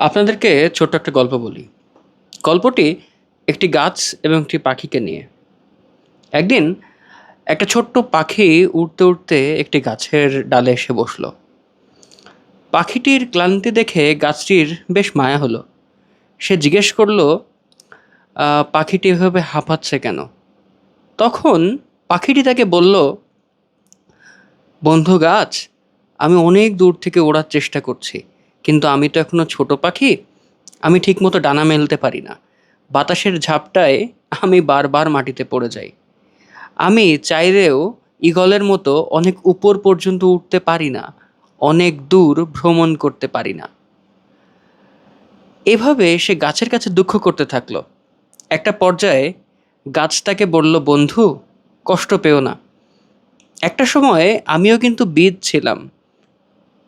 আপনাদেরকে ছোট্ট একটা গল্প বলি। গল্পটি একটি গাছ এবং একটি পাখিকে নিয়ে। একদিন একটা ছোট্ট পাখি উড়তে উড়তে একটি গাছের ডালে এসে বসল। পাখিটির ক্লান্তি দেখে গাছটির বেশ মায়া হলো। সে জিজ্ঞেস করল পাখিটি এভাবে হাঁপাচ্ছে কেন? তখন পাখিটি তাকে বলল, বন্ধু গাছ, আমি অনেক দূর থেকে ওড়ার চেষ্টা করছি। কিন্তু আমি তো এখনও ছোট পাখি, আমি ঠিকমতো ডানা মেলতে পারি না। বাতাসের ঝাপটায় আমি বারবার মাটিতে পড়ে যাই। আমি চাইলেও ঈগলের মতো অনেক উপর পর্যন্ত উঠতে পারি না, অনেক দূর ভ্রমণ করতে পারি না। এভাবে সে গাছের কাছে দুঃখ করতে থাকল। একটা পর্যায়ে গাছ তাকে বলল, বন্ধু, কষ্ট পেও না। একটা সময়ে আমিও কিন্তু বীজ ছিলাম।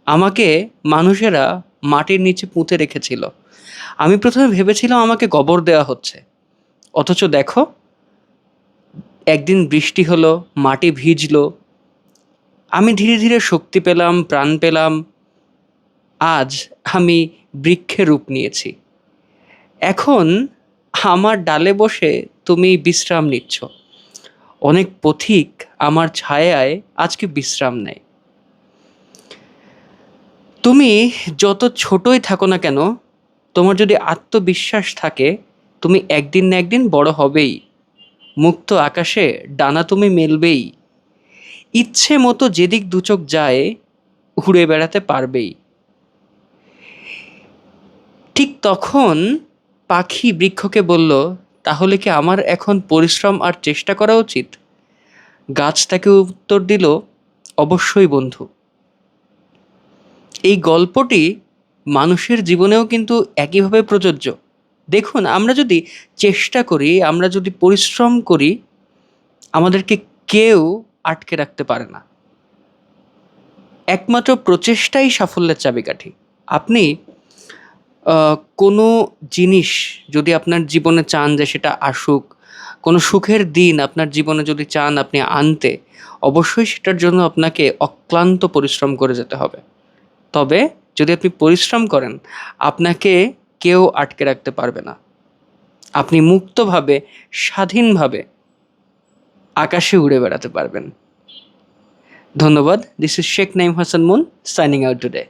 আমাকে মানুষেরা মাটির নিচে পুঁতে রেখেছিল। আমি প্রথমে ভেবেছিলাম আমাকে গোবর দেওয়া হচ্ছে। অথচ দেখো, একদিন বৃষ্টি হলো, মাটি ভিজলো। আমি ধীরে ধীরে শক্তি পেলাম, প্রাণ পেলাম। আজ আমি বৃক্ষে রূপ নিয়েছি। এখন আমার ডালে বসে তুমি বিশ্রাম নিচ্ছ। অনেক পথিক আমার ছায়ায় আজকে বিশ্রাম নেয়। তুমি যত ছোটই থাকো না কেন, তোমার যদি আত্মবিশ্বাস থাকে, তুমি একদিন না একদিন বড় হবেই। মুক্ত আকাশে ডানা তুমি মেলবেই। ইচ্ছে মতো যেদিক দুচোখ যায় উড়ে বেড়াতে পারবেই। ঠিক তখন পাখি বৃক্ষকে বলল, তাহলে কি আমার এখন পরিশ্রম আর চেষ্টা করা উচিত? গাছ তাকে উত্তর দিল, অবশ্যই বন্ধু। এই গল্পটি মানুষের জীবনেও কিন্তু একইভাবে প্রযোজ্য। দেখুন, আমরা যদি চেষ্টা করি, আমরা যদি পরিশ্রম করি, আমাদেরকে কেউ আটকে রাখতে পারে না। একমাত্র প্রচেষ্টাই সাফল্যের চাবিকাঠি। আপনি কোনো জিনিস যদি আপনার জীবনে চান যে সেটা আসুক, কোনো সুখের দিন আপনার জীবনে যদি চান আপনি আনতে, অবশ্যই সেটার জন্য আপনাকে অক্লান্ত পরিশ্রম করে যেতে হবে। তবে যদি আপনি পরিশ্রম করেন, আপনাকে কেউ আটকে রাখতে পারবে না। আপনি মুক্তভাবে, স্বাধীনভাবে আকাশে উড়ে বেড়াতে পারবেন। ধন্যবাদ। This is Sheikh Naim Hasan Moon signing out today